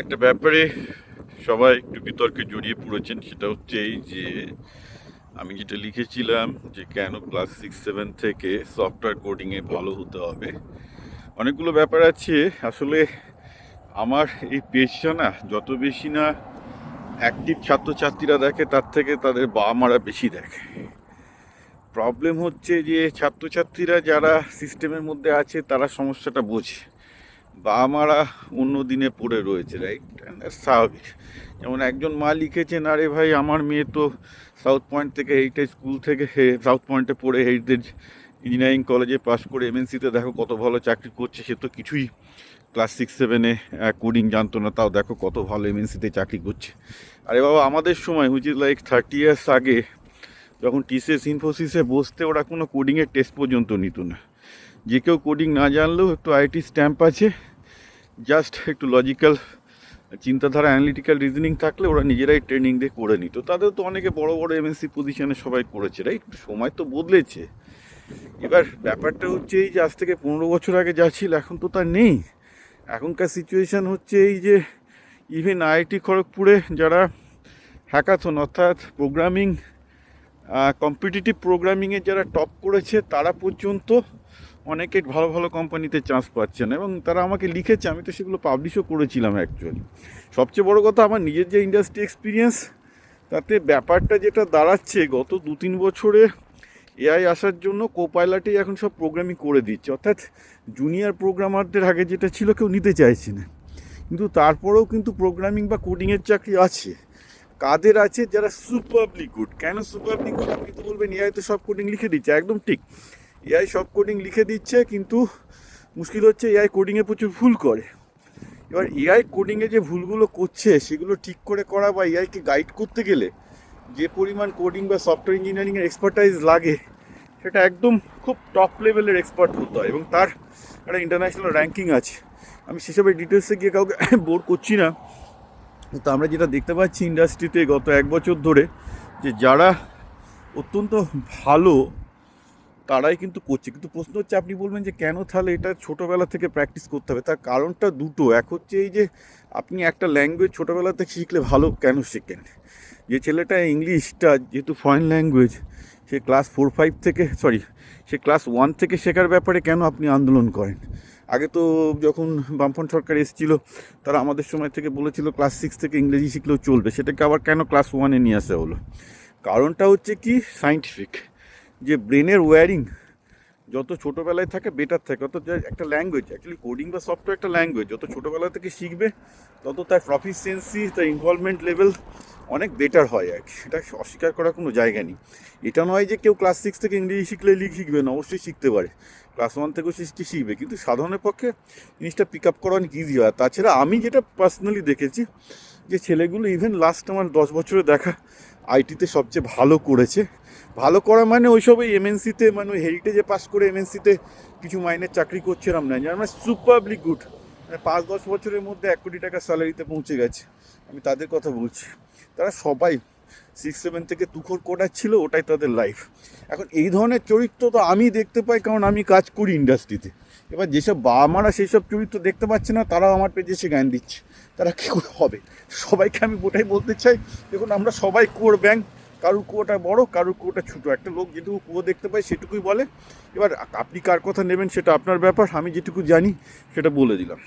একটা ব্যাপারে সবাই একটু বিতর্কে জড়িয়ে পড়েছেন সেটা হচ্ছে এই যে আমি যেটা লিখেছিলাম যে কেন ক্লাস সিক্স, সেভেন থেকে সফটওয়্যার কোডিংয়ে ভালো হতে হবে। অনেকগুলো ব্যাপার আছে। আসলে আমার এই পেশা না, যত বেশি না অ্যাক্টিভ ছাত্রছাত্রীরা দেখে, তার থেকে তাদের বাবা মারা বেশি দেখে। প্রবলেম হচ্ছে যে ছাত্রছাত্রীরা যারা সিস্টেমের মধ্যে আছে, তারা সমস্যাটা বোঝে। বাবা মারা অন্য দিনে পড়ে রয়েছে রাইট স্বাভাবিক। যেমন একজন মা লিখেছেন, আরে ভাই, আমার মেয়ে তো সাউথ পয়েন্ট থেকে হেরিটেজ স্কুল থেকে সাউথ পয়েন্টে পড়ে হেরিটেজ ইঞ্জিনিয়ারিং কলেজে পাশ করে এমএনসিতে দেখো কত ভালো চাকরি করছে, সে তো কিছুই ক্লাস সিক্স সেভেনে কোডিং জানতো না, তাও দেখো কত ভালো এমএনসিতে চাকরি করছে। আরে বাবা, আমাদের সময় which is like thirty years আগে, যখন টিসিএস ইনফোসিসে বসতে ওরা কোনো কোডিংয়ের টেস্ট পর্যন্ত নিত না। যে কেউ কোডিং না জানলেও একটু আইটি স্ট্যাম্প আছে জাস্ট একটু লজিক্যাল চিন্তাধারা অ্যানালিটিক্যাল রিজনিং থাকলে ওরা নিজেরাই ট্রেনিং দিয়ে করে নিত। তাদের তো অনেকে বড় বড় এমএনসি পজিশনে সবাই করেছে রাইট সময় তো বদলেছে। এবার ব্যাপারটা হচ্ছে এই যে আজ থেকে পনেরো বছর আগে যা ছিল, এখন তো তা নেই। এখনকার সিচুয়েশান হচ্ছে এই যে ইভেন আইআইটি খড়গপুরে যারা হ্যাকাথন অর্থাৎ প্রোগ্রামিং কম্পিটিটিভ প্রোগ্রামিংয়ে যারা টপ করেছে, তারা পর্যন্ত অনেকে ভালো ভালো কোম্পানিতে চান্স পাচ্ছেন এবং তারা আমাকে লিখেছে, আমি তো সেগুলো পাবলিশও করেছিলাম অ্যাকচুয়ালি সবচেয়ে বড় কথা, আমার নিজের যে ইন্ডাস্ট্রি এক্সপিরিয়েন্স তাতে ব্যাপারটা যেটা দাঁড়াচ্ছে, গত দু তিন বছরে এআই আসার জন্য কোপাইলাটেই এখন সব প্রোগ্রামিং করে দিচ্ছে। অর্থাৎ জুনিয়র প্রোগ্রামারদের আগে যেটা ছিল, কেউ নিতে চাইছে না। কিন্তু তারপরেও কিন্তু প্রোগ্রামিং বা কোডিংয়ের চাকরি আছে। কাদের আছে যারা সুপারলি গুড কেন সুপারলি গুড আপনি তো বলবেন, এআই তো সব কোডিং লিখে দিচ্ছে, একদম ঠিক। এআই সব কোডিং লিখে দিচ্ছে, কিন্তু মুশকিল হচ্ছে এআই কোডিংয়ে প্রচুর ভুল করে। এবার এআই কোডিংয়ে যে ভুলগুলো করছে, সেগুলো ঠিক করে করা বা এআইকে গাইড করতে গেলে যে পরিমাণ কোডিং বা সফটওয়্যার ইঞ্জিনিয়ারিংয়ের এক্সপার্টাইজ লাগে, সেটা একদম খুব টপ লেভেলের এক্সপার্ট হতে হয় এবং তার একটা ইন্টারন্যাশনাল র্যাঙ্কিং আছে। আমি সেসবের ডিটেলসে গিয়ে কাউকে বোর করছি না। তো আমরা যেটা দেখতে পাচ্ছি ইন্ডাস্ট্রিতে গত এক বছর ধরে, যে যারা অত্যন্ত ভালো, তারাই কিন্তু করছে। কিন্তু প্রশ্ন হচ্ছে, আপনি বলবেন যে কেন তাহলে এটা ছোটোবেলা থেকে প্র্যাকটিস করতে হবে? তার কারণটা দুটো। এক হচ্ছে এই যে আপনি একটা ল্যাঙ্গুয়েজ ছোটোবেলা থেকে শিখলে ভালো কেন শেখেন? যে ছেলেটা ইংলিশটা, যেহেতু ফরেন ল্যাঙ্গুয়েজ সে ক্লাস ফোর ফাইভ থেকে সরি সে ক্লাস ওয়ান থেকে শেখার ব্যাপারে কেন আপনি আন্দোলন করেন? আগে তো যখন বামফ্রন্ট সরকার এসেছিল, তারা আমাদের সময় থেকে বলেছিল ক্লাস সিক্স থেকে ইংরেজি শিখলেও চলবে। সেটাকে আবার কেন ক্লাস ওয়ানে নিয়ে আসা হলো? কারণটা হচ্ছে কি? সাইন্টিফিক যে ব্রেনের ওয়্যারিং যত ছোটোবেলায় থাকে বেটার থাকে। অত একটা ল্যাঙ্গুয়েজ অ্যাকচুয়ালি কোডিং বা সফটওয়্যার একটা ল্যাঙ্গুয়েজ যত ছোটোবেলা থেকে শিখবে, তত তার প্রফিসিয়েন্সি তার ইনভলভমেন্ট লেভেল অনেক বেটার হয় আর কি। এটা অস্বীকার করার কোনো জায়গা নেই। এটা নয় যে কেউ ক্লাস সিক্স থেকে ইংরেজি শিখলে লিখ শিখবে না, অবশ্যই শিখতে পারে। ক্লাস ওয়ান থেকেও সে শিখবে। কিন্তু সাধারণের পক্ষে জিনিসটা পিক আপ করা অনেক ইজি হয়। তাছাড়া আমি যেটা পার্সোনালি দেখেছি যে ছেলেগুলো ইভেন লাস্ট আমার দশ বছরে দেখা আইটিতে সবচেয়ে ভালো করেছে। ভালো করা মানে ওইসব ওই এমএনসিতে মানে হেরিটেজে পাস করে এমএনসিতে কিছু মাইনের চাকরি করছে এরম না মানে সুপারলি গুড পাঁচ দশ বছরের মধ্যে এক কোটি টাকা স্যালারিতে পৌঁছে গেছে। আমি তাদের কথা বলছি। তারা সবাই সিক্স সেভেন থেকে তুখর কোটার ছিল, ওটাই তাদের লাইফ এখন এই ধরনের চরিত্র তো আমি দেখতে পাই, কারণ আমি কাজ করি ইন্ডাস্ট্রিতে এবার যেসব বাবা মারা সেই সব চরিত্র দেখতে পাচ্ছে না, তারাও আমার পেজে এসে জ্ঞান দিচ্ছে। তারা কী করে হবে? সবাইকে আমি ওটাই বলতে চাই, দেখুন, আমরা সবাই কোর ব্যাংক কারুর কুয়োটা বড়, কারুর কুয়োটা ছোটো। একটা লোক যেটুকু কুয়ো দেখতে পায়, সেটুকুই বলে। এবার আপনি কার কথা নেবেন সেটা আপনার ব্যাপার, আমি যেটুকু জানি সেটা বলে দিলাম।